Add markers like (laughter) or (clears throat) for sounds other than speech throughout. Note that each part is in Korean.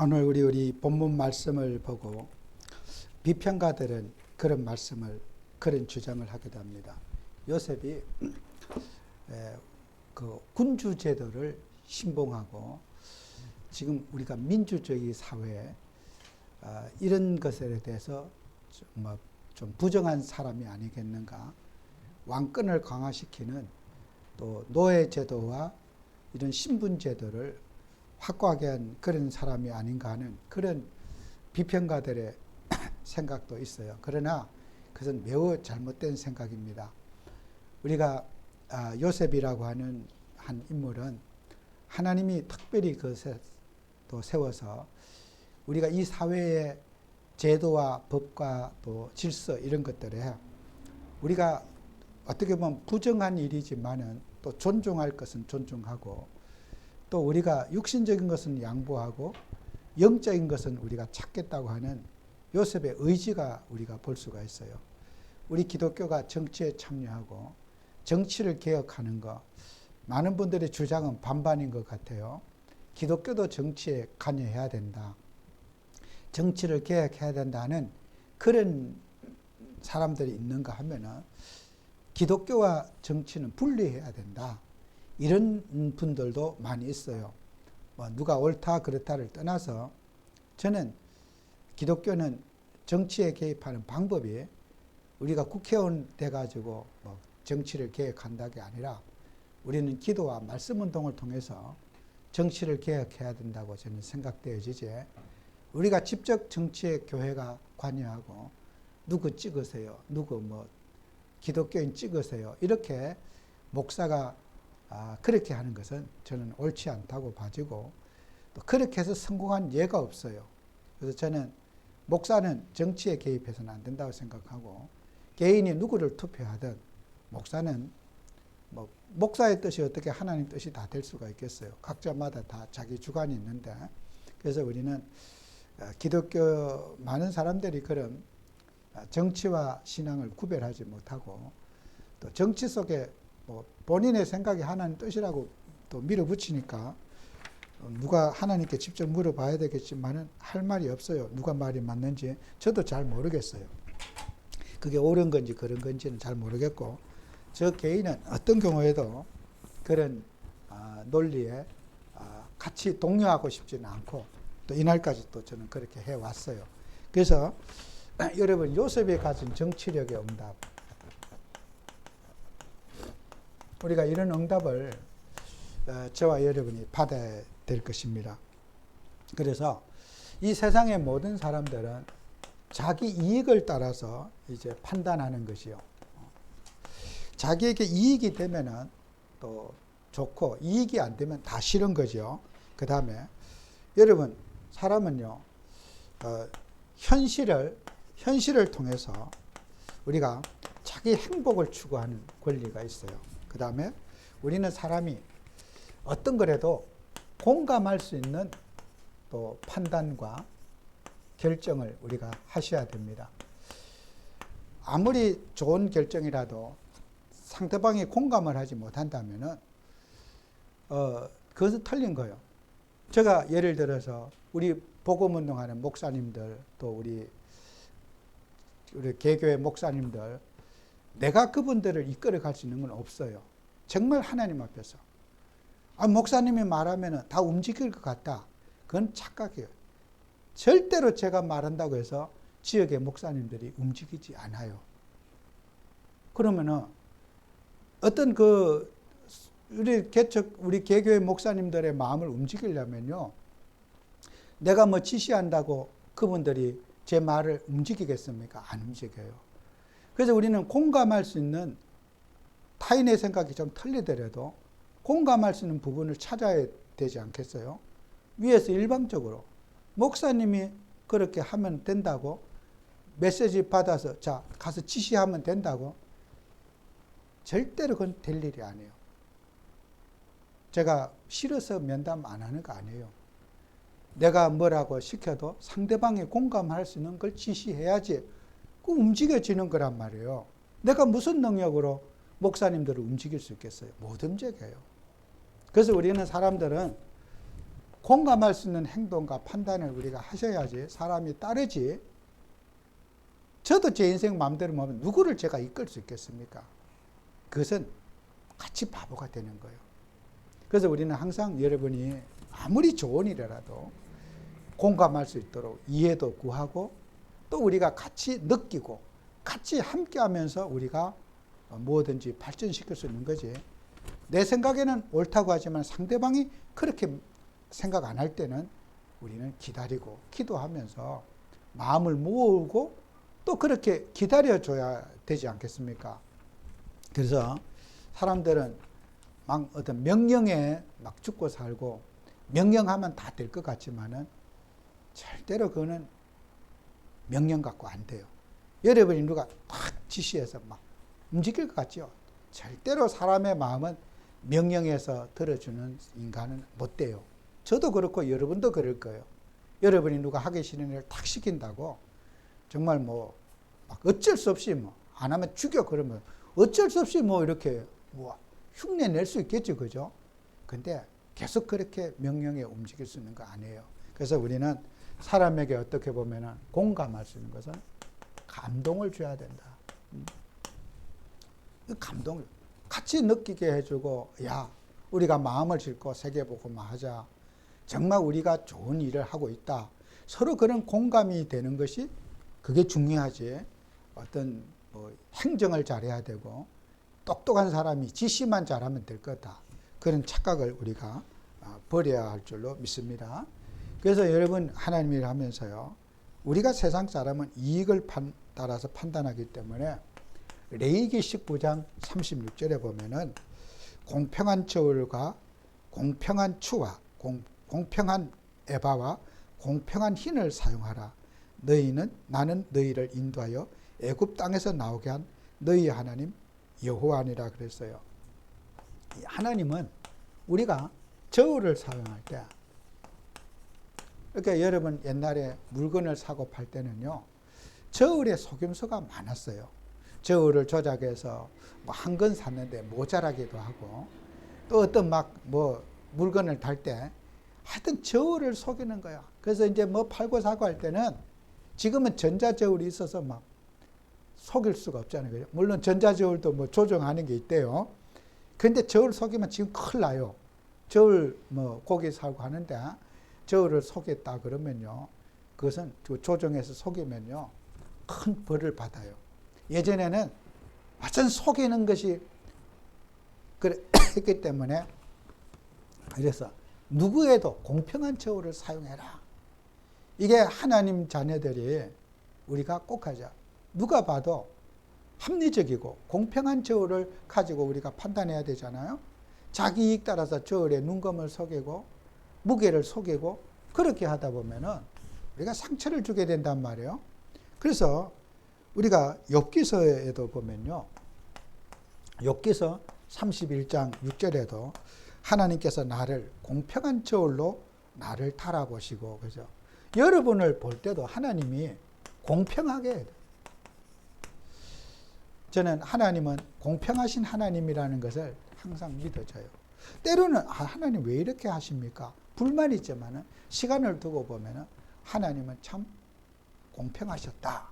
오늘 우리 우리 본문 말씀을 보고 비평가들은 그런 말씀을 그런 주장을 하게 됩니다. 요셉이 에, 그 군주 제도를 신봉하고 지금 우리가 민주주의 사회에 아, 이런 것에 대해서 좀, 뭐, 좀 부정한 사람이 아니겠는가 왕권을 강화시키는 또 노예 제도와 이런 신분 제도를 확고하게 한 그런 사람이 아닌가 하는 그런 비평가들의 (clears throat) 생각도 있어요. 그러나 그것은 매우 잘못된 생각입니다. 우리가 아, 요셉이라고 하는 한 인물은 하나님이 특별히 그또 세워서 우리가 이 사회의 제도와 법과 또 질서 이런 것들에 우리가 어떻게 보면 부정한 일이지만은 또 존중할 것은 존중하고 또 우리가 육신적인 것은 양보하고 영적인 것은 우리가 찾겠다고 하는 요셉의 의지가 우리가 볼 수가 있어요. 우리 기독교가 정치에 참여하고 정치를 개혁하는 것 많은 분들의 주장은 반반인 것 같아요. 기독교도 정치에 관여해야 된다. 정치를 개혁해야 된다는 그런 사람들이 있는가 하면은 기독교와 정치는 분리해야 된다. 이런 분들도 많이 있어요. 뭐 누가 옳다 그렇다를 떠나서 저는 기독교는 정치에 개입하는 방법이 우리가 국회의원 돼가지고 뭐 정치를 개혁한다 게 아니라 우리는 기도와 말씀 운동을 통해서 정치를 개혁해야 된다고 저는 생각되어지지. 우리가 직접 정치에 교회가 관여하고 누구 찍으세요, 누구 뭐 기독교인 찍으세요 이렇게 목사가 아, 그렇게 하는 것은 저는 옳지 않다고 봐지고 또 그렇게 해서 성공한 예가 없어요. 그래서 저는 목사는 정치에 개입해서는 안 된다고 생각하고 개인이 누구를 투표하든 목사는 뭐 목사의 뜻이 어떻게 하나님 뜻이 다 될 수가 있겠어요. 각자마다 다 자기 주관이 있는데 그래서 우리는 어, 기독교 많은 사람들이 그런 어, 정치와 신앙을 구별하지 못하고 또 정치 속에 뭐 본인의 생각이 하나님 뜻이라고 또 밀어붙이니까 어, 누가 하나님께 직접 물어봐야 되겠지만은 할 말이 없어요. 누가 말이 맞는지 저도 잘 모르겠어요. 그게 옳은 건지 그런 건지는 잘 모르겠고 저 개인은 어떤 경우에도 그런 아, 논리에 아, 같이 동요하고 싶지는 않고 또 이날까지 또 저는 그렇게 해 왔어요. 그래서 (clears throat) 여러분 요셉이 가진 정치력의 응답 우리가 이런 응답을 어, 저와 여러분이 받아야 될 것입니다. 그래서 이 세상의 모든 사람들은 자기 이익을 따라서 이제 판단하는 것이요. 자기에게 이익이 되면은 또 좋고 이익이 안 되면 다 싫은 거죠. 그 다음에 여러분 사람은요 어, 현실을 현실을 통해서 우리가 자기 행복을 추구하는 권리가 있어요. 그 다음에 우리는 사람이 어떤 거라도 공감할 수 있는 또 판단과 결정을 우리가 하셔야 됩니다. 아무리 좋은 결정이라도 상대방이 공감을 하지 못한다면은 어 그것은 틀린 거예요. 제가 예를 들어서 우리 복음 운동하는 목사님들 또 우리 우리 개교의 목사님들 내가 그분들을 이끌어 갈 수 있는 건 없어요. 정말 하나님 앞에서. 아, 목사님이 말하면 다 움직일 것 같다. 그건 착각이에요. 절대로 제가 말한다고 해서 지역의 목사님들이 움직이지 않아요. 그러면은 어떤 그 우리 개척 우리 개교의 목사님들의 마음을 움직이려면요. 내가 뭐 지시한다고 그분들이 제 말을 움직이겠습니까? 안 움직여요. 그래서 우리는 공감할 수 있는 타인의 생각이 좀 틀리더라도 공감할 수 있는 부분을 찾아야 되지 않겠어요? 위에서 일방적으로 목사님이 그렇게 하면 된다고 메시지 받아서 자 가서 지시하면 된다고 절대로 그건 될 일이 아니에요. 제가 싫어서 면담 안 하는 거 아니에요. 내가 뭐라고 시켜도 상대방이 공감할 수 있는 걸 지시해야지 그 움직여지는 거란 말이에요. 내가 무슨 능력으로 목사님들을 움직일 수 있겠어요? 못 움직여요. 그래서 우리는 사람들은 공감할 수 있는 행동과 판단을 우리가 하셔야지 사람이 따르지. 저도 제 인생 마음대로 하면 누구를 제가 이끌 수 있겠습니까? 그것은 같이 바보가 되는 거예요. 그래서 우리는 항상 여러분이 아무리 좋은 일이라도 공감할 수 있도록 이해도 구하고 또 우리가 같이 느끼고 같이 함께 하면서 우리가 뭐든지 발전시킬 수 있는 거지. 내 생각에는 옳다고 하지만 상대방이 그렇게 생각 안 할 때는 우리는 기다리고 기도하면서 마음을 모으고 또 그렇게 기다려줘야 되지 않겠습니까? 그래서 사람들은 막 어떤 명령에 막 죽고 살고 명령하면 다 될 것 같지만은 절대로 그거는 명령 갖고 안 돼요. 여러분이 누가 탁 지시해서 막 움직일 것 같죠? 절대로 사람의 마음은 명령해서 들어주는 인간은 못 돼요. 저도 그렇고 여러분도 그럴 거예요. 여러분이 누가 하기 싫은 일을 탁 시킨다고 정말 뭐막 어쩔 수 없이 뭐 안 하면 죽여 그러면 어쩔 수 없이 뭐 이렇게 뭐 흉내 낼 수 있겠죠. 그죠? 근데 계속 그렇게 명령에 움직일 수 있는 거 아니에요. 그래서 우리는 사람에게 어떻게 보면은 공감할 수 있는 것은 감동을 줘야 된다. 음. 그 감동을 같이 느끼게 해주고, 야, 우리가 마음을 싣고 세계보고만 하자. 정말 우리가 좋은 일을 하고 있다. 서로 그런 공감이 되는 것이 그게 중요하지. 어떤 뭐 행정을 잘해야 되고 똑똑한 사람이 지시만 잘하면 될 거다. 그런 착각을 우리가 아, 버려야 할 줄로 믿습니다. 그래서 여러분 하나님을 하면서요. 우리가 세상 사람은 이익을 판, 따라서 판단하기 때문에 레이기 19장 36절에 보면은 공평한 저울과 공평한 추와 공, 공평한 에바와 공평한 흰을 사용하라. 너희는 나는 너희를 인도하여 애굽 땅에서 나오게 한 너희 하나님 여호와니라 그랬어요. 하나님은 우리가 저울을 사용할 때 그러니까 여러분 옛날에 물건을 사고 팔 때는요. 저울에 속임수가 많았어요. 저울을 조작해서 뭐 한 건 샀는데 모자라기도 하고 또 어떤 막 뭐 물건을 달 때 하여튼 저울을 속이는 거야. 그래서 이제 뭐 팔고 사고 할 때는 지금은 전자저울이 있어서 막 속일 수가 없잖아요. 물론 전자저울도 뭐 조정하는 게 있대요. 근데 저울 속이면 지금 큰일 나요. 저울 뭐 고기 사고 하는데 저울을 속였다 그러면요. 그것은 조정해서 속이면요. 큰 벌을 받아요. 예전에는 완전 속이는 것이 그랬기 (coughs) 때문에 그래서 누구에도 공평한 저울을 사용해라. 이게 하나님 자녀들이 우리가 꼭 하자. 누가 봐도 합리적이고 공평한 저울을 가지고 우리가 판단해야 되잖아요. 자기 이익 따라서 저울에 눈금을 속이고 무게를 속이고 그렇게 하다 보면은 우리가 상처를 주게 된단 말이에요. 그래서 우리가 욥기서에도 보면요. 욥기서 31장 6절에도 하나님께서 나를 공평한 저울로 나를 달아보시고 그죠? 여러분을 볼 때도 하나님이 공평하게 해야 돼. 저는 하나님은 공평하신 하나님이라는 것을 항상 믿어져요. 때로는 아, 하나님 왜 이렇게 하십니까? 불만 있지만은 시간을 두고 보면은 하나님은 참 공평하셨다.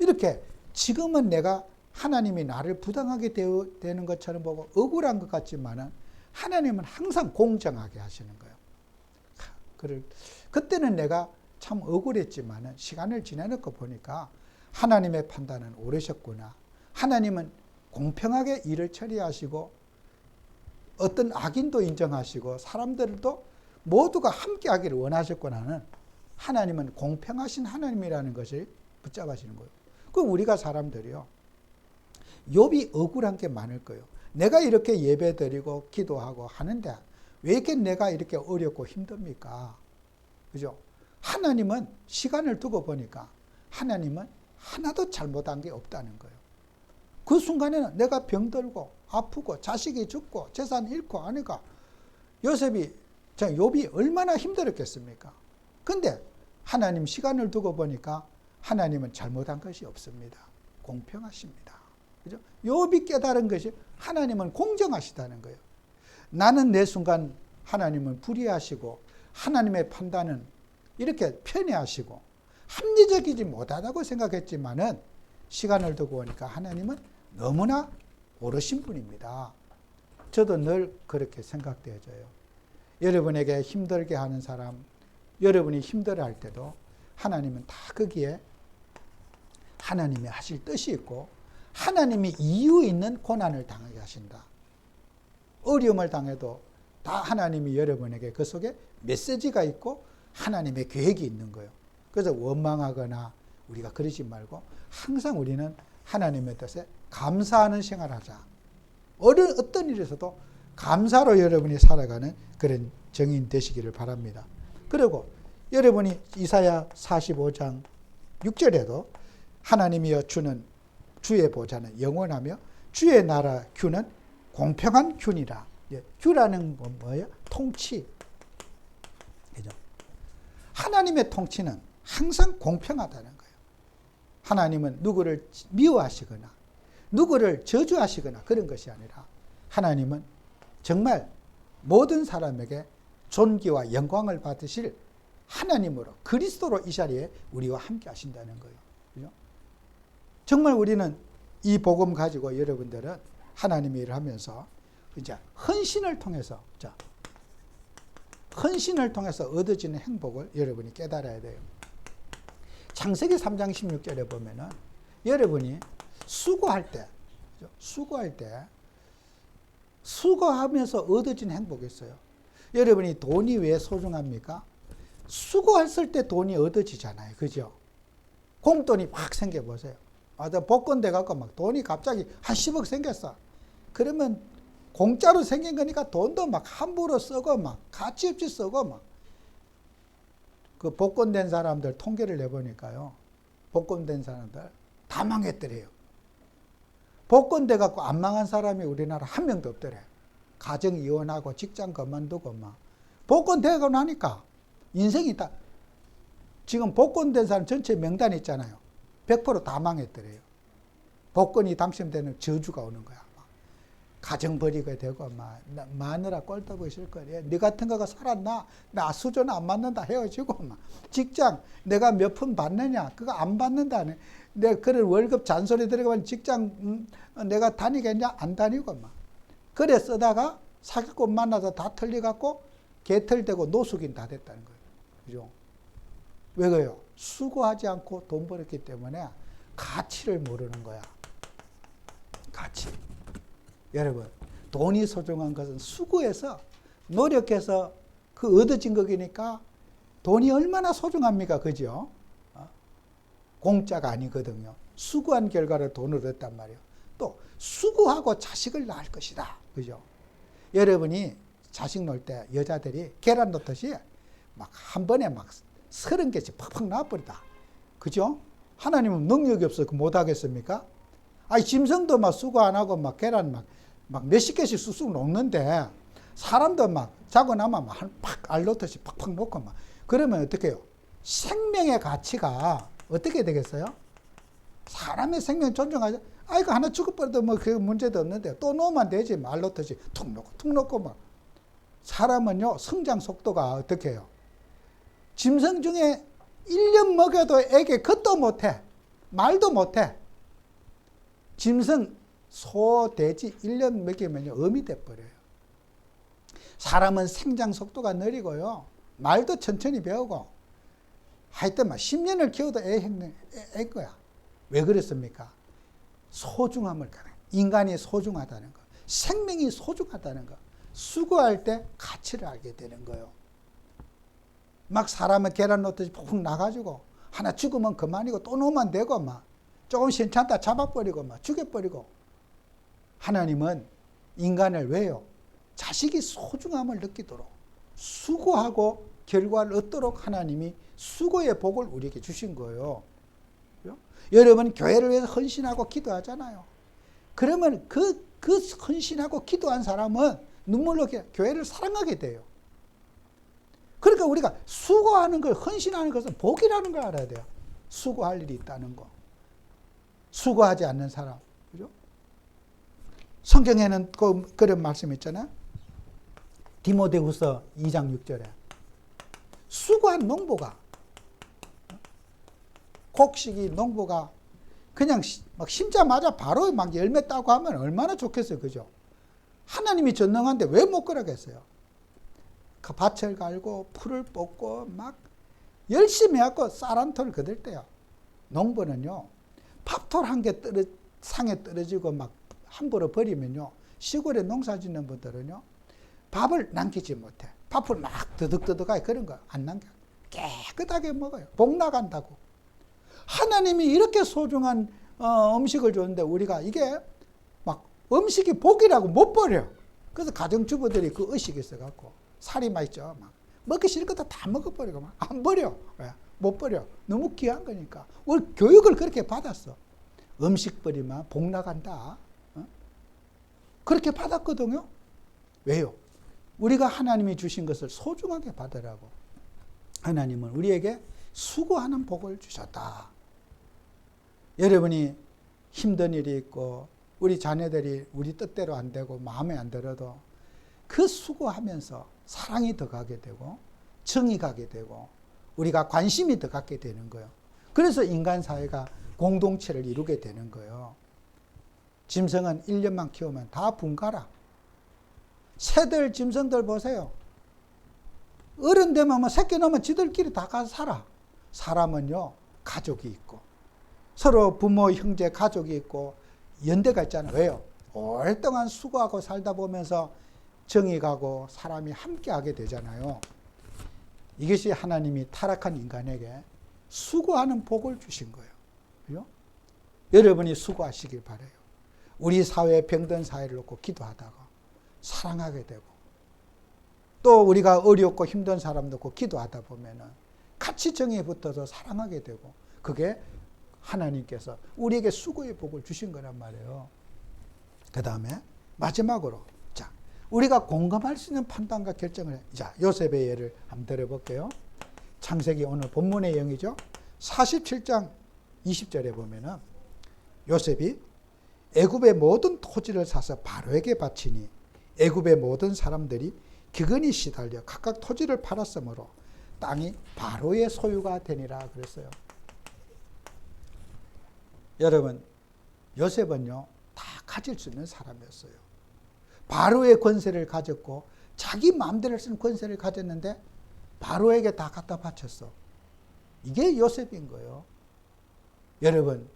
이렇게 지금은 내가 하나님이 나를 부당하게 되는 것처럼 보고 억울한 것 같지만은 하나님은 항상 공정하게 하시는 거예요. 그를 그때는 내가 참 억울했지만은 시간을 지나놓고 보니까 하나님의 판단은 옳으셨구나. 하나님은 공평하게 일을 처리하시고 어떤 악인도 인정하시고 사람들도 모두가 함께 하기를 원하셨구나는 하나님은 공평하신 하나님이라는 것을 붙잡으시는 거예요. 그 우리가 사람들이요. 욥이 억울한 게 많을 거예요. 내가 이렇게 예배 드리고 기도하고 하는데 왜 이렇게 내가 이렇게 어렵고 힘듭니까? 그죠? 하나님은 시간을 두고 보니까 하나님은 하나도 잘못한 게 없다는 거예요. 그 순간에는 내가 병들고 아프고 자식이 죽고 재산 잃고 하니까 요셉이 자 욥이 얼마나 힘들었겠습니까? 근데 하나님 시간을 두고 보니까 하나님은 잘못한 것이 없습니다. 공평하십니다. 그죠? 욥이 깨달은 것이 하나님은 공정하시다는 거예요. 나는 내 순간 하나님은 불의하시고 하나님의 판단은 이렇게 편애하시고 합리적이지 못하다고 생각했지만은 시간을 두고 보니까 하나님은 너무나 옳으신 분입니다. 저도 늘 그렇게 생각되어져요. 여러분에게 힘들게 하는 사람, 여러분이 힘들어 할 때도 하나님은 다 거기에 하나님이 하실 뜻이 있고 하나님이 이유 있는 고난을 당하게 하신다. 어려움을 당해도 다 하나님이 여러분에게 그 속에 메시지가 있고 하나님의 계획이 있는 거예요. 그래서 원망하거나 우리가 그러지 말고 항상 우리는 하나님의 뜻에 감사하는 생활을 하자. 어느 어떤 일에서도 감사로 여러분이 살아가는 그런 정인 되시기를 바랍니다. 그리고 여러분이 이사야 45장 6절에도 하나님이여 주는 주의 보좌는 영원하며 주의 나라 규는 공평한 균이라. 예, 규라는 건 뭐예요? 통치. 그죠? 하나님의 통치는 항상 공평하다는 거예요. 하나님은 누구를 미워하시거나 누구를 저주하시거나 그런 것이 아니라 하나님은 정말 모든 사람에게 존귀와 영광을 받으실 하나님으로 그리스도로 이 자리에 우리와 함께 하신다는 거예요. 그죠? 정말 우리는 이 복음 가지고 여러분들은 하나님의 일을 하면서 이제 헌신을 통해서 자 헌신을 통해서 얻어지는 행복을 여러분이 깨달아야 돼요. 창세기 3장 16절에 보면은 여러분이 수고할 때 수고할 때 수고하면서 얻어진 행복이 있어요. 여러분이 돈이 왜 소중합니까? 수고했을 때 돈이 얻어지잖아요. 그죠? 공돈이 확 생겨보세요. 아, 나 복권 돼갖고 막 돈이 갑자기 한 10억 생겼어. 그러면 공짜로 생긴 거니까 돈도 막 함부로 쓰고 막 가치 없이 쓰고 막. 그 복권 된 사람들 통계를 내보니까요. 복권 된 사람들 다 망했더래요. 복권 돼 갖고 안 망한 사람이 우리나라 한 명도 없더래. 가정 이혼하고 직장 그만두고 막. 복권 되고 나니까 인생이 다 지금 복권 된 사람 전체 명단 있잖아요. 100%다 망했더래요. 복권이 당첨되는 저주가 오는 거야. 막. 가정 버리게 되고 막 나- 마누라 꼴떠보기 싫거려. 네 같은 거가 살았나? 나 수준 안 맞는다 헤어지고 막. 직장 내가 몇 푼 받느냐? 그거 안 받는다네. 내 그런 월급 잔소리 들어가면 직장 음, 내가 다니겠냐? 안 다니고 막. 그래 쓰다가 사기꾼 만나서 다 틀려갖고 개털되고 노숙인 다 됐다는 거예요. 그죠? 왜 그래요? 수고하지 않고 돈 벌었기 때문에 가치를 모르는 거야. 가치. 여러분, 돈이 소중한 것은 수고해서 노력해서 그 얻어진 거니까 돈이 얼마나 소중합니까? 그죠? 어? 공짜가 아니거든요. 수고한 결과로 돈을 얻단 말이에요. 또 수고하고 자식을 낳을 것이다. 그죠? 여러분이 자식 놓을 때 여자들이 계란 놓듯이 막 한 번에 막 서른 개씩 팍팍 낳아버리다. 그죠? 하나님은 능력이 없어 그 못하겠습니까? 아니 짐승도 막 수고 안 하고 막 계란 막, 막 몇십 개씩 쑥쑥 놓는데 사람도 막 자고 나면 막팍 알놓듯이 팍팍 놓고 막 그러면 어떻게 해요? 생명의 가치가 어떻게 되겠어요? 사람의 생명 존중하죠. 아, 이거 하나 죽어버려도 뭐 그 문제도 없는데 또 놓으면 되지. 말 놓듯이 툭 놓고 툭 놓고 막. 사람은요, 성장 속도가 어떻게 해요? 짐승 중에 1년 먹여도 애기 걷도 못해. 말도 못해. 짐승, 소, 돼지 1년 먹이면요, 어미 돼버려요. 사람은 생장 속도가 느리고요. 말도 천천히 배우고. 하여튼 막 10년을 키워도 애, 애, 애 거야. 왜 그랬습니까? 소중함을 가는 인간이 소중하다는 거. 생명이 소중하다는 거. 수고할 때 가치를 알게 되는 거예요. 막 사람은 계란 놓듯이 푹 나가지고 하나 죽으면 그만이고 또 놓으면 되고 막 조금 괜찮다 잡아버리고 막 죽여버리고 하나님은 인간을 왜요? 자식이 소중함을 느끼도록 수고하고 결과를 얻도록 하나님이 수고의 복을 우리에게 주신 거예요. 여러분 교회를 위해서 헌신하고 기도하잖아요. 그러면 그, 그 헌신하고 기도한 사람은 눈물로 교회를 사랑하게 돼요. 그러니까 우리가 수고하는 걸, 헌신하는 것은 복이라는 걸 알아야 돼요. 수고할 일이 있다는 거. 수고하지 않는 사람. 그죠? 성경에는 그, 그런 말씀 있잖아요. 디모데후서 2장 6절에 수고한 농부가 곡식이 농부가 그냥 시- 막 심자마자 바로 막 열매 따고 하면 얼마나 좋겠어요. 그죠? 하나님이 전능한데 왜 못 그러겠어요? 그 밭을 갈고 풀을 뽑고 막 열심히 하고 쌀한톨 거들 때요. 농부는요. 밥톨 한 개 떨어 상에 떨어지고 막 함부로 버리면요. 시골에 농사 짓는 분들은요. 밥을 남기지 못해. 밥을 막 드득드득하게 그런 거 안 남겨. 깨끗하게 먹어요. 복 나간다고. 하나님이 이렇게 소중한 어, 음식을 줬는데 우리가 이게 막 음식이 복이라고 못 버려. 그래서 가정주부들이 그 의식이 있어갖고 살이 맛있죠. 막 먹기 싫은 것도 다 먹어버리고 막 안 버려. 왜? 못 버려. 너무 귀한 거니까. 우리 교육을 그렇게 받았어. 음식 버리면 복 나간다. 어? 그렇게 받았거든요. 왜요? 우리가 하나님이 주신 것을 소중하게 받으라고. 하나님은 우리에게 수고하는 복을 주셨다. 여러분이 힘든 일이 있고 우리 자녀들이 우리 뜻대로 안 되고 마음에 안 들어도 그 수고하면서 사랑이 더 가게 되고 정이 가게 되고 우리가 관심이 더 갖게 되는 거예요. 그래서 인간 사회가 공동체를 이루게 되는 거예요. 짐승은 1년만 키우면 다 분가라. 새들, 짐승들 보세요. 어른 되면 뭐 새끼 낳으면 지들끼리 다 가서 살아. 사람은요, 가족이 있고, 서로 부모, 형제, 가족이 있고, 연대가 있잖아요. 왜요? 오랫동안 수고하고 살다 보면서 정이 가고 사람이 함께 하게 되잖아요. 이것이 하나님이 타락한 인간에게 수고하는 복을 주신 거예요. 그죠? 여러분이 수고하시길 바래요. 우리 사회 병든 사회를 놓고 기도하다가 사랑하게 되고 또 우리가 어렵고 힘든 사람 놓고 기도하다 보면은 같이 정에 붙어서 사랑하게 되고 그게 하나님께서 우리에게 수고의 복을 주신 거란 말이에요. 그 다음에 마지막으로 자 우리가 공감할 수 있는 판단과 결정을 해. 자 요셉의 예를 한번 들어볼게요. 창세기 오늘 본문의 영이죠. 47장 20절에 보면은 요셉이 애굽의 모든 토지를 사서 바로에게 바치니 애굽의 모든 사람들이 기근이 시달려 각각 토지를 팔았으므로 땅이 바로의 소유가 되니라 그랬어요. 여러분 요셉은요 다 가질 수 있는 사람이었어요. 바로의 권세를 가졌고 자기 마음대로 쓰는 권세를 가졌는데 바로에게 다 갖다 바쳤어. 이게 요셉인 거예요. 여러분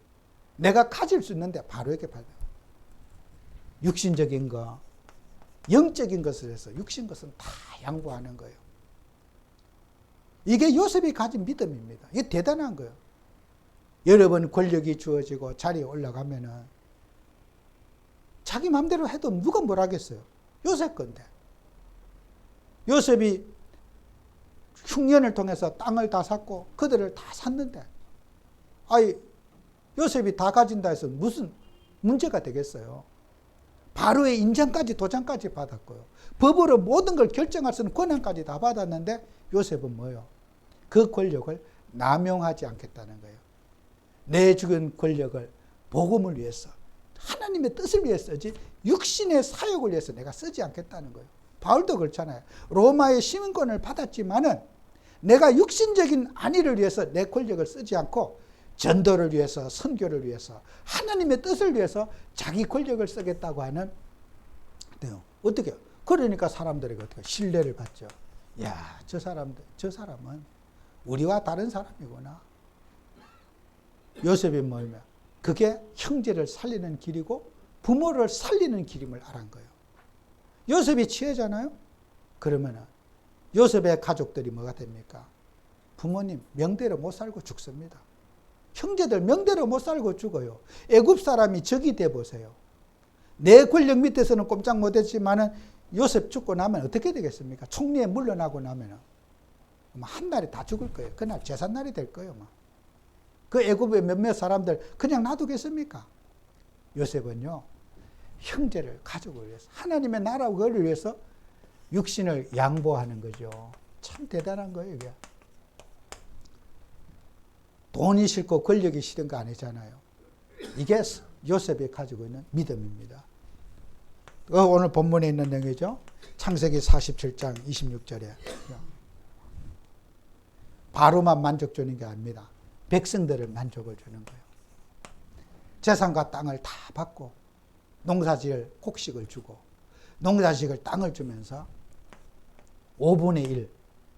내가 가질 수 있는데 바로에게 받아. 육신적인 거, 영적인 것을 해서 육신 것은 다 양보하는 거예요. 이게 요셉이 가진 믿음입니다. 이게 대단한 거예요. 여러분 권력이 주어지고 자리에 올라가면은 자기 마음대로 해도 누가 뭘 하겠어요? 요셉 건데. 요셉이 흉년을 통해서 땅을 다 샀고 그들을 다 샀는데 아이 요셉이 다 가진다 해서 무슨 문제가 되겠어요? 바로의 인정까지 도장까지 받았고요. 법으로 모든 걸 결정할 수 있는 권한까지 다 받았는데 요셉은 뭐요? 그 권력을 남용하지 않겠다는 거예요. 내 죽은 권력을 복음을 위해서 하나님의 뜻을 위해 쓰지 육신의 사역을 위해서 내가 쓰지 않겠다는 거예요. 바울도 그렇잖아요. 로마의 시민권을 받았지만은 내가 육신적인 안위를 위해서 내 권력을 쓰지 않고 전도를 위해서 선교를 위해서 하나님의 뜻을 위해서 자기 권력을 쓰겠다고 하는 네요. 어떻게? 그러니까 사람들에게 어떻게 신뢰를 받죠. 야, 저 사람들, 저 사람은 우리와 다른 사람이구나. 요셉이 뭐냐면 그게 형제를 살리는 길이고 부모를 살리는 길임을 알은 거예요. 요셉이 취해잖아요. 그러면은 요셉의 가족들이 뭐가 됩니까? 부모님 명대로 못 살고 죽습니다. 형제들 명대로 못 살고 죽어요. 애굽 사람이 적이 돼 보세요. 내 권력 밑에서는 꼼짝 못했지만은 요셉 죽고 나면 어떻게 되겠습니까? 총리에 물러나고 나면은 한 날에 다 죽을 거예요. 그날 제삿날이 될 거예요. 막. 그 애굽의 몇몇 사람들 그냥 놔두겠습니까? 요셉은요 형제를 가족을 위해서 하나님의 나라를 위해서 육신을 양보하는 거죠. 참 대단한 거예요 이게. 돈이 싫고 권력이 싫은 거 아니잖아요. 이게 요셉이 가지고 있는 믿음입니다. 그 오늘 본문에 있는 내용이죠. 창세기 47장 26절에. 바로만 만족 주는 게 아닙니다. 백성들을 만족을 주는 거예요. 재산과 땅을 다 받고 농사지을 곡식을 주고 농사지을 땅을 주면서 5분의 1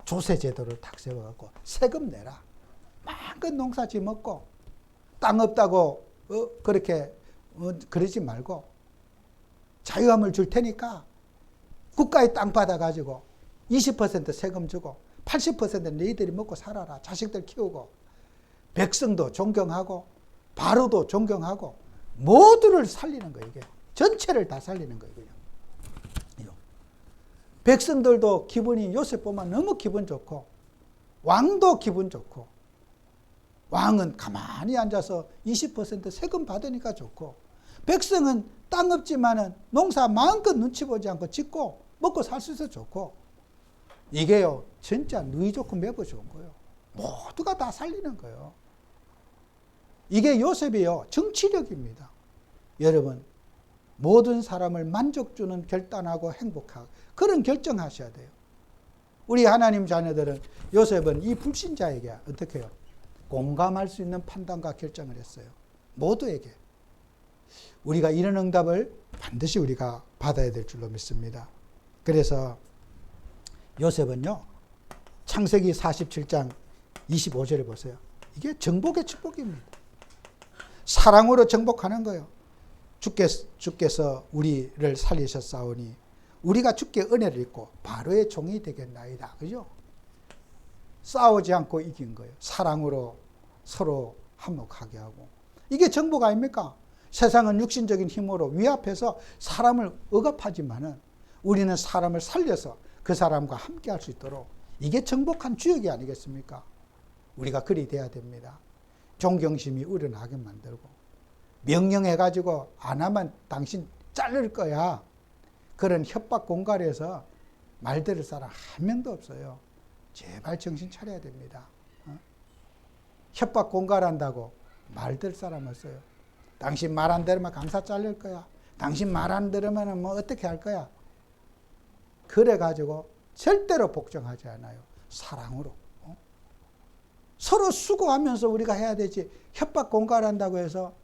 조세 제도를 탁 세워갖고 세금 내라. 마음껏 농사지 먹고 땅 없다고 어, 그렇게 어, 그러지 말고 자유함을 줄 테니까 국가의 땅 받아가지고 20% 세금 주고 80% 너희들이 먹고 살아라. 자식들 키우고 백성도 존경하고 바로도 존경하고 모두를 살리는 거예요. 이게 전체를 다 살리는 거예요. 백성들도 기분이 요셉 보면 너무 기분 좋고 왕도 기분 좋고 왕은 가만히 앉아서 20% 세금 받으니까 좋고 백성은 땅 없지만은 농사 마음껏 눈치 보지 않고 짓고 먹고 살 수 있어 좋고 이게요 진짜 누이 좋고 매부 좋은 거예요. 모두가 다 살리는 거예요. 이게 요셉이요 정치력입니다. 여러분 모든 사람을 만족 주는 결단하고 행복하고 그런 결정하셔야 돼요. 우리 하나님 자녀들은 요셉은 이 불신자에게 어떻게 해요? 공감할 수 있는 판단과 결정을 했어요. 모두에게. 우리가 이런 응답을 반드시 우리가 받아야 될 줄로 믿습니다. 그래서 요셉은요, 창세기 47장 25절에 보세요. 이게 정복의 축복입니다. 사랑으로 정복하는 거예요. 주께서, 주께서 우리를 살리셨사오니 우리가 주께 은혜를 입고 바로의 종이 되겠나이다. 그죠? 싸우지 않고 이긴 거예요. 사랑으로 서로 한몫하게 하고. 이게 정복 아닙니까? 세상은 육신적인 힘으로 위압해서 사람을 억압하지만은 우리는 사람을 살려서 그 사람과 함께 할 수 있도록 이게 정복한 주역이 아니겠습니까? 우리가 그리 돼야 됩니다. 존경심이 우러나게 만들고 명령해가지고 안 하면 당신 자를 거야. 그런 협박 공갈에서 말 들을 사람 한 명도 없어요. 제발 정신 차려야 됩니다. 어? 협박 공갈한다고 말 들 사람 없어요. 당신 말 안 들으면 강사 잘릴 거야. 당신 말 안 들으면 뭐 어떻게 할 거야. 그래가지고 절대로 복종하지 않아요. 사랑으로. 어? 서로 수고하면서 우리가 해야 되지. 협박 공갈한다고 해서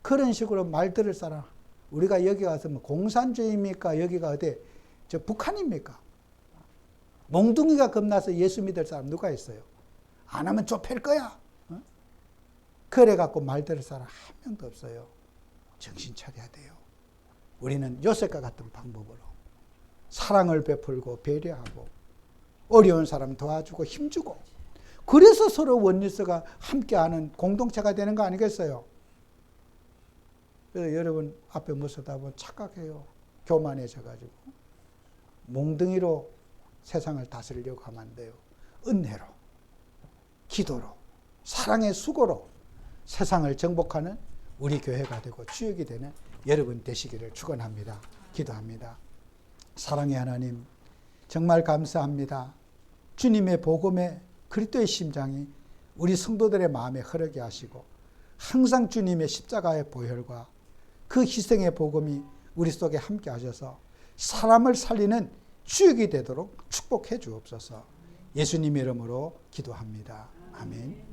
그런 식으로 말 들을 사람. 우리가 여기 와서 뭐 공산주의입니까? 여기가 어디? 저 북한입니까? 몽둥이가 겁나서 예수 믿을 사람 누가 있어요? 안 하면 좁힐 거야. 어? 그래갖고 말 들을 사람 한 명도 없어요. 정신 차려야 돼요. 우리는 요셉과 같은 방법으로 사랑을 베풀고 배려하고 어려운 사람 도와주고 힘주고 그래서 서로 원리스가 함께하는 공동체가 되는 거 아니겠어요? 그래서 여러분 앞에 모서다 보면 착각해요. 교만해져가지고 몽둥이로 세상을 다스리려고 하면 안 돼요. 은혜로, 기도로, 사랑의 수고로 세상을 정복하는 우리 교회가 되고 주역이 되는 여러분 되시기를 축원합니다. 기도합니다. 사랑의 하나님, 정말 감사합니다. 주님의 복음의 그리스도의 심장이 우리 성도들의 마음에 흐르게 하시고 항상 주님의 십자가의 보혈과 그 희생의 복음이 우리 속에 함께 하셔서 사람을 살리는 주역이 되도록 축복해 주옵소서. 예수님 이름으로 기도합니다. 아멘.